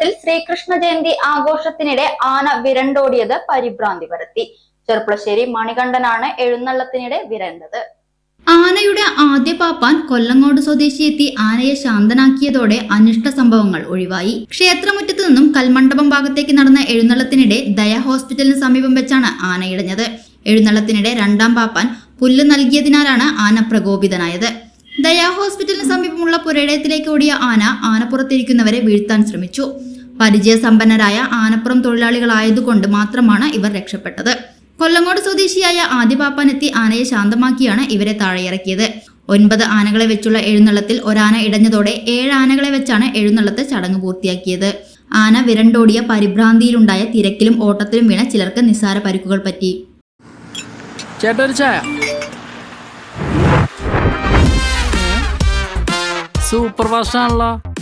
എഴുന്നള്ളത്തിൽ ശ്രീകൃഷ്ണ ജയന്തി ആഘോഷത്തിനിടെ ആന വിരണ്ടോടിയത് പരിഭ്രാന്തി പരത്തി. ചെർപ്പുളശ്ശേരി മണികണ്ഠനാണ് എഴുന്നള്ളത്തിനിടെ വിരണ്ടത്. ആനയുടെ ആദ്യ പാപ്പാൻ കൊല്ലങ്ങോട് സ്വദേശി എത്തി ആനയെ ശാന്തനാക്കിയതോടെ അനിഷ്ട സംഭവങ്ങൾ ഒഴിവായി. ക്ഷേത്രമുറ്റത്തു നിന്നും കൽമണ്ഡപം ഭാഗത്തേക്ക് നടന്ന എഴുന്നള്ളത്തിനിടെ ദയ ഹോസ്പിറ്റലിന് സമീപം വെച്ചാണ് ആന ഇടഞ്ഞത് എഴുന്നള്ളത്തിനിടെ രണ്ടാം പാപ്പാൻ പുല്ല് നൽകിയതിനാലാണ് ആന പ്രകോപിതനായത്. ദയാ ഹോസ്പിറ്റലിന് സമീപമുള്ള പുരയിടത്തിലേക്ക് ഓടിയ ആന ആനപ്പുറത്തിരിക്കുന്നവരെ വീഴ്ത്താൻ ശ്രമിച്ചു. പരിചയസമ്പന്നരായ ആനപ്പുറം തൊഴിലാളികളായതുകൊണ്ട് മാത്രമാണ് ഇവർ രക്ഷപ്പെട്ടത്. കൊല്ലങ്ങോട് സ്വദേശിയായ ആദ്യപാപ്പാൻ എത്തി ആനയെ ശാന്തമാക്കിയാണ് ഇവരെ താഴെയിറക്കിയത്. ഒൻപത് ആനകളെ വെച്ചുള്ള എഴുന്നള്ളത്തിൽ ഒരാന ഇടഞ്ഞതോടെ ഏഴ് ആനകളെ വെച്ചാണ് എഴുന്നള്ളത്ത് ചടങ്ങ് പൂർത്തിയാക്കിയത്. ആന വിരണ്ടോടിയ പരിഭ്രാന്തിയിലുണ്ടായ തിരക്കിലും ഓട്ടത്തിലും വീണ ചിലർക്ക് നിസ്സാര പരിക്കുകൾ പറ്റി. സൂപ്പർ ഫാസ്റ്റ് ആണല്ലോ